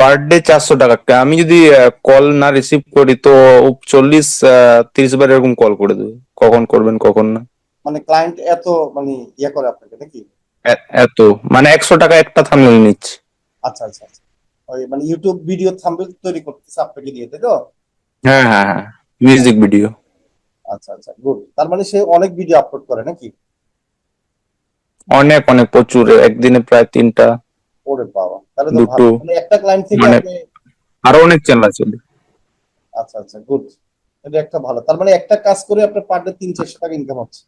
Per day চারশো টাকা। আমি যদি কল না রিসিভ করি তো চল্লিশ তিরিশ বার এরকম কল করে দেবে। কখন করবেন কখন না। মানে ক্লায়েন্ট এত মানে ইয়ে করে আপনাকে নাকি? এত। মানে একশো টাকা একটা থামনেল নিচ্ছে। আচ্ছা আচ্ছা আচ্ছা। ওই মানে ইউটিউব ভিডিও থাম্বনেল তৈরি করতেছে আপনাকে দিয়ে তাই তো? হ্যাঁ হ্যাঁ হ্যাঁ। মিউজিক ভিডিও আচ্ছা আচ্ছা গুড তার মানে সে অনেক ভিডিও আপলোড করে নাকি? অনেক অনেক প্রচুর। একদিনে প্রায় তিনটা। ওরে বাবা তাহলে তো ভালো। মানে একটা ক্লায়েন্ট থেকে মানে- আপনি আরও অনেক চ্যানেল আছে আচ্ছা আচ্ছা গুড এটা একটা ভালো। তার মানে একটা কাজ করে আপনার পার ডে তিন চারশো টাকা ইনকাম হচ্ছে।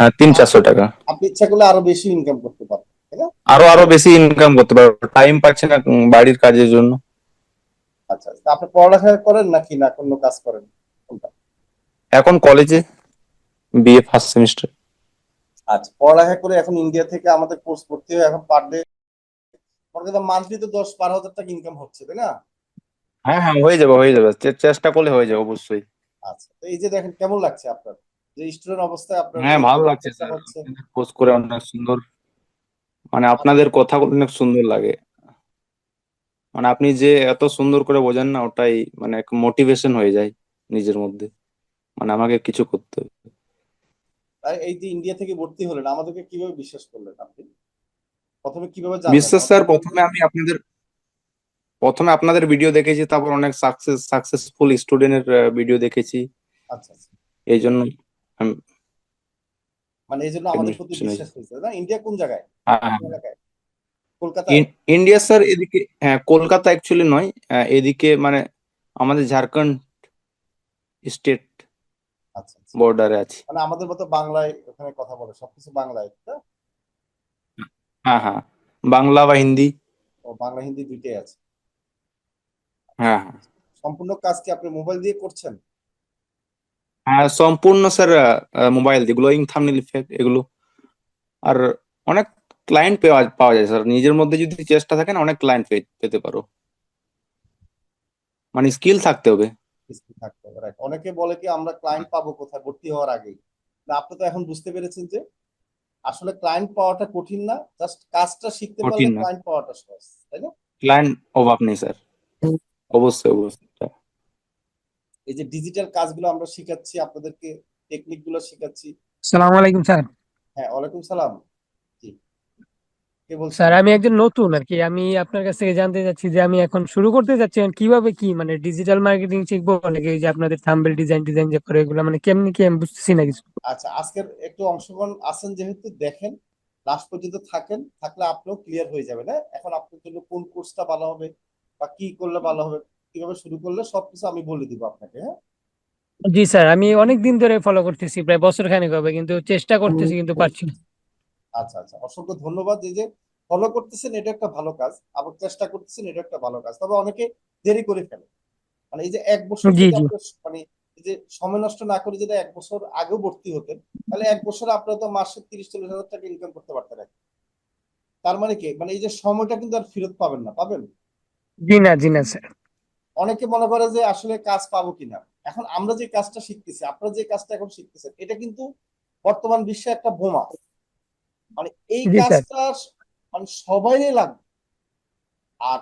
হ্যাঁ তিন চারশো টাকা। আপনি ইচ্ছা করলে আরও বেশি ইনকাম করতে পারেন আরও আরও বেশি ইনকাম করতে পারব টাইম পাচ্ছে না বাড়ির কাজের জন্য। আচ্ছা আচ্ছা। আপনি পড়ালেখা করেন নাকি না? কোনো কাজ করেন? কোনটা? এখন কলেজে বিএ ফার্স্ট সেমিস্টার আচ্ছা পড়ালেখা করে এখন ইন্ডিয়া থেকে আমাদের কোর্স করতে হয় এখন পার ডে মান্থলি তো দশ বারো হাজার টাকা ইনকাম হচ্ছে তাই না? হ্যাঁ হ্যাঁ হয়ে যাবে হয়ে যাবে। চেষ্টা করলে হয়ে যাবে অবশ্যই। আচ্ছা তো এই যে দেখেন কেমন লাগছে আপনার? যে স্টুডেন্ট অবস্থায় আপনার হ্যাঁ ভালো লাগছে স্যার। হচ্ছে? করে অনেক সুন্দর। মানে আপনাদের কথা অনেক সুন্দর লাগে। মানে আপনি যে এত সুন্দর করে বোঝান না ওটাই মানে মোটিভেশন হয়ে যায় নিজের মধ্যে। মানে আমাকে কিছু করতে হবে। এই যে ইন্ডিয়া থেকে ভর্তি হলেন আমাদেরকে কীভাবে বিশ্বাস করলেন আপনি? প্রথমে কীভাবে জানলেন বিশ্বাস স্যার প্রথমে আমি আপনাদের প্রথমে আপনাদের ভিডিও দেখেছি তারপর অনেক সাকসেস সাকসেসফুল স্টুডেন্টের ভিডিও দেখেছি। আচ্ছা আচ্ছা। এই জন্য মানে এই জন্য আমাদের প্রতি বিশ্বাস হয়েছে না? ইন্ডিয়া কোন জায়গায়? কোন এলাকায় কলকাতা ইন্ডিয়া স্যার এদিকে হ্যাঁ কলকাতা অ্যাকচুয়ালি নয় এদিকে মানে আমাদের ঝাড়খণ্ড স্টেট আচ্ছা আচ্ছা। বর্ডারে আছে। মানে আমাদের মতো বাংলায় ওখানে কথা বলে সবকিছু বাংলায়? হ্যাঁ হ্যাঁ। বাংলা বা হিন্দি? ও বাংলা হিন্দি দুইটাই আছে। হ্যাঁ হ্যাঁ। সম্পূর্ণ কাজ কি আপনি মোবাইল দিয়ে করছেন? হ্যাঁ সম্পূর্ণ স্যার মোবাইল দিয়ে গ্লোয়িং থাম্বনেল ইফেক্ট এগুলো। আর অনেক ক্লায়েন্ট পাওয়া পাওয়া যায় স্যার। নিজের মধ্যে যদি চেষ্টা থাকে না অনেক ক্লায়েন্ট পেতে পারো। মানে স্কিল থাকতে হবে। থাকতে হবে অনেকে বলে কি আমরা ক্লায়েন্ট পাবো কোথায়? ভর্তি হওয়ার আগেই। আপনি তো এখন বুঝতে পেরেছেন যে আসলে ক্লায়েন্ট পাওয়াটা কঠিন না জাস্ট কাজটা শিখতে পারলে কঠিন ক্লায়েন্ট পাওয়াটা সহজ তাই না? ক্লায়েন্ট অভাব নেই স্যার অবশ্যই অবশ্যই এই যে ডিজিটাল কাজগুলো আমরা শিখাচ্ছি আপনাদেরকে টেকনিকগুলো শিখাচ্ছি। সালাম আলাইকুম স্যার হ্যাঁ ওয়ালাইকুম সালাম। কে বলছেন স্যার আমি একজন নতুন আর কি। আমি আপনার কাছ থেকে জানতে চাচ্ছি যে আমি এখন শুরু করতে যাচ্ছি এখন কীভাবে কি? মানে ডিজিটাল মার্কেটিং শিখব নাকি যে আপনাদের থাম্বনেল ডিজাইন ডিজাইন যে করে এগুলো? মানে কেমনি কি আমি বুঝতেছি না কিছু। আচ্ছা আজকের একটু অংশগ্রহণ আছেন যেহেতু দেখেন লাস্ট পর্যন্ত থাকেন থাকলে আপনিও ক্লিয়ার হয়ে যাবে না এখন আপনার জন্য কোন কোর্সটা ভালো হবে বা কি করলে ভালো হবে কীভাবে শুরু করলে সবকিছু আমি বলে দিব আপনাকে হ্যাঁ? জি স্যার আমি অনেক দিন ধরে ফলো করতেছি প্রায় বছর খানেক হবে কিন্তু চেষ্টা করতেছি কিন্তু পারছি না। আচ্ছা আচ্ছা। অসংখ্য ধন্যবাদ। এই যে ফলো করতেছেন এটা একটা ভালো কাজ। আবার চেষ্টা করতেছেন এটা একটা ভালো কাজ। তবে অনেকে দেরি করে ফেলে। মানে এই যে এক বছর। মানে এই যে সময় নষ্ট না করে যদি এক বছর আগেও ভর্তি হতেন তাহলে এক বছর আপনারা তো মাসে তিরিশ চল্লিশ হাজার টাকা ইনকাম করতে পারতেন। তার মানে কি? মানে এই যে সময়টা কিন্তু আর ফেরত পাবেন না পাবেন? জি না জি না স্যার। অনেকে মনে করে যে আসলে কাজ পাবো কিনা। এখন আমরা যে কাজটা শিখতেছি আপনারা যে কাজটা এখন শিখতেছেন এটা কিন্তু বর্তমান বিশ্বে একটা বোমা। মানে এই কাজটা মানে সবাই লাগবে। আর